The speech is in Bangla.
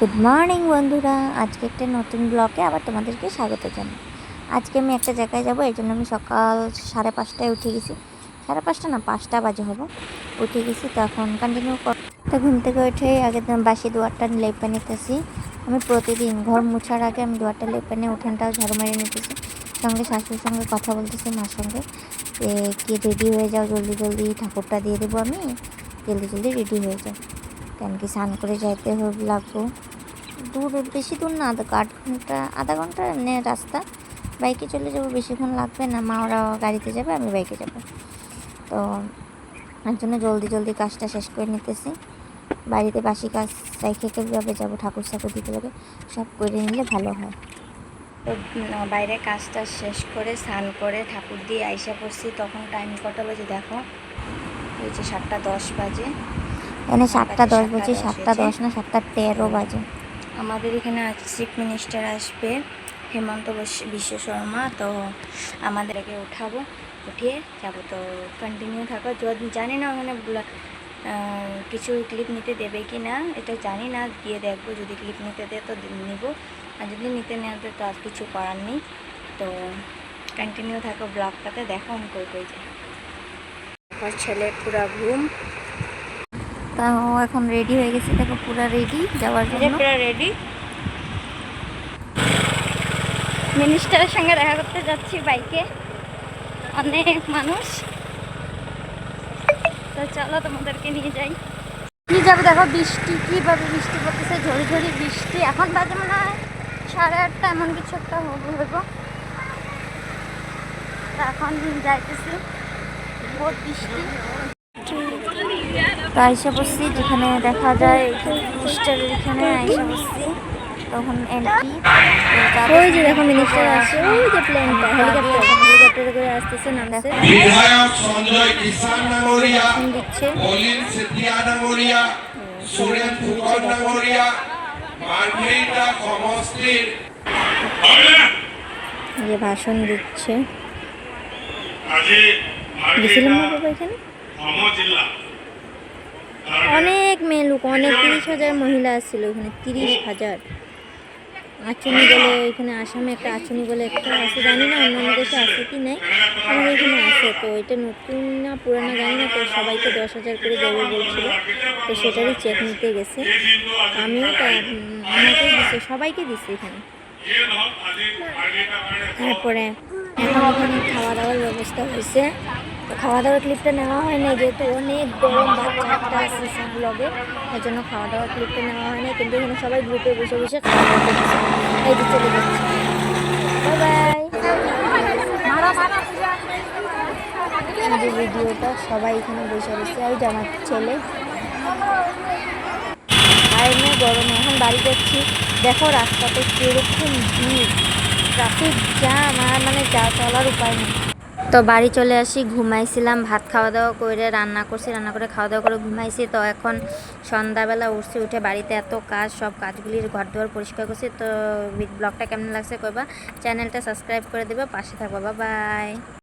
গুড মর্নিং বন্ধুরা। আজকে একটা নতুন ব্লগে আবার তোমাদেরকে স্বাগত জানাই। আজকে আমি একটা জায়গায় যাব, এই জন্য আমি সকাল সাড়ে পাঁচটায় উঠে গেছি। সাড়ে পাঁচটা না, পাঁচটা বাজে হব। উঠে গেছি, তো এখন কন্টিনিউ তো ঘুম থেকে উঠে আগে বাসি দুয়ারটা লেপে নিতেছি। আমি প্রতিদিন ঘর মুছার আগে আমি দুয়ারটা লেপে নিয়ে উঠানটাও ঝাড়ু মেরে নিতেছি। সঙ্গে শাশুড়ির সঙ্গে কথা বলতেছি, মার সঙ্গে। যে, কি রেডি হয়ে যাও, জলদি জলদি, ঠাকুরটা দিয়ে দেবো আমি। জলদি জলদি রেডি হয়ে যাও। কেন কি স্নান করে যাইতে হবে লাগবো? দূর, বেশি দূর না, আধা আট ঘণ্টা, আধা ঘণ্টা এমনি রাস্তা। বাইকে চলে যাব, বেশিক্ষণ লাগবে না, মা ওরা গাড়িতে যাবে, আমি বাইকে যাব। তো তার জন্য জলদি জলদি কাজটা শেষ করে নিতেছি। বাড়িতে বাসি কাজ রেখে কীভাবে যাব, ঠাকুর সাকুর দিতে লাগে সব করে নিলে ভালো হয়। তো বাইরে কাজটা শেষ করে স্নান করে ঠাকুর দিয়ে আইসা পড়ছি, তখন টাইম কটা বাজে দেখো? যে সাতটা দশ বাজে। এখানে সাতটা দশ বাজে, সাতটা দশ না, সাতটা তেরো বাজে। আমাদের এখানে আজ চিফ মিনিস্টার আসবে, হেমন্ত বিশ্ব শর্মা। তো আমাদেরকে উঠাবো, উঠিয়ে যাব। তো কন্টিনিউ থাকো। জানি না ওখানে কিছু ক্লিপ নিতে দেবে কি না, এটা জানি না। গিয়ে দেখব, যদি ক্লিপ নিতে দেয় তো নিব। আর যদি নিতে নেওয়া দেয় তো আর কিছু করার নেই। তো কন্টিনিউ থাকো ব্লগটাতে দেখো আমি কই কই যাই। আমার ছেলে পুরা ঘুম। তা ও এখন রেডি হয়ে গেছে। দেখো পুরা রেডি যাওয়ার জন্য। পুরো রেডি মিনিস্টারের সঙ্গে দেখা করতে যাচ্ছি বাইকে। অনেক মানুষ। তো চলো তোমাদেরকে নিয়ে যাই। কি যাবে দেখো বৃষ্টি কীভাবে বৃষ্টি পড়তেছে ঝড়ি ঝড়ি বৃষ্টি। এখন বাজে মনে হয় সাড়ে আটটা এমন কিছু একটা হবে হইব এখন যাইতেছি। বহুত বৃষ্টি। তো আইসা বসছি যেখানে দেখা যায় মিনিস্টারের এখানে আইসা বসছি তখন এন্ট্রি ওই যে দেখো মিনিস্টার আসছে ওই যে প্লেনটা হেলিকপ্টার হেলিকপ্টারে করে আসতেছে নামছে। বিধায়ক সঞ্জয় কিষান নাগরিয়া দিচ্ছে। মলিন সিদ্ধিয়া নাগরিয়া সুরেন ফুকন নাগরিয়া মার্ঘেরিটা সমষ্টির। এই যে ভাষণ দিচ্ছে। আজি গেছিলাম না বাবা এখানে? জিল্লা অনেক মেয়ে লোক, অনেক তিরিশ হাজার মহিলা আসছিল ওখানে, তিরিশ হাজার। আচনি বলে এখানে আসামে একটা আচনি বলে একটা আছে, জানি না অন্যান্য দেশে আছে কি নাই, আমাদের এখানে আছে। তো এটা নতুন না পুরানো জানি না, তো সবাইকে দশ হাজার করে দেবে বলছিল, তো সেটারই চেক নিতে গেছে। আমিও আমাকেও দিছে, সবাইকে দিছে এখানে। তারপরে এখন ওখানে খাওয়া দাওয়ার ব্যবস্থা হয়েছে। খাওয়া দাওয়ার ক্লিপটা নেওয়া হয় না যেহেতু অনেক গরম ভাত চারটা আছে ব্লগে এই জন্য খাওয়া দাওয়ার ক্লিপটা নেওয়া হয় না কিন্তু এখানে সবাই গ্রুপে বসে বসে খাওয়া দাওয়া করছে। এই যে যে ভিডিওটা, সবাই এখানে বসে বসে আর যে আমার ছেলে। আর এমনি গরমে, এখন বাড়ি যাচ্ছি। দেখো, রাস্তাতে কীরকম ভিড়। ট্রাফিক জ্যাম আর মানে যা চলার উপায় নেই। তো বাড়ি চলে আসি, ঘুমাইছিলাম, ভাত খাওয়া দাওয়া করে, রান্না করছি, রান্না করে খাওয়া দাওয়া করে ঘুমাইছি। তো এখন সন্ধ্যাবেলা উঠছি, উঠে বাড়িতে এত কাজ, সব কাজগুলির ঘর দুয়ার পরিষ্কার করছি। তো ব্লগটা কেমন লাগছে কইবা? চ্যানেলটা সাবস্ক্রাইব করে দেবে, পাশে থাকবা বাই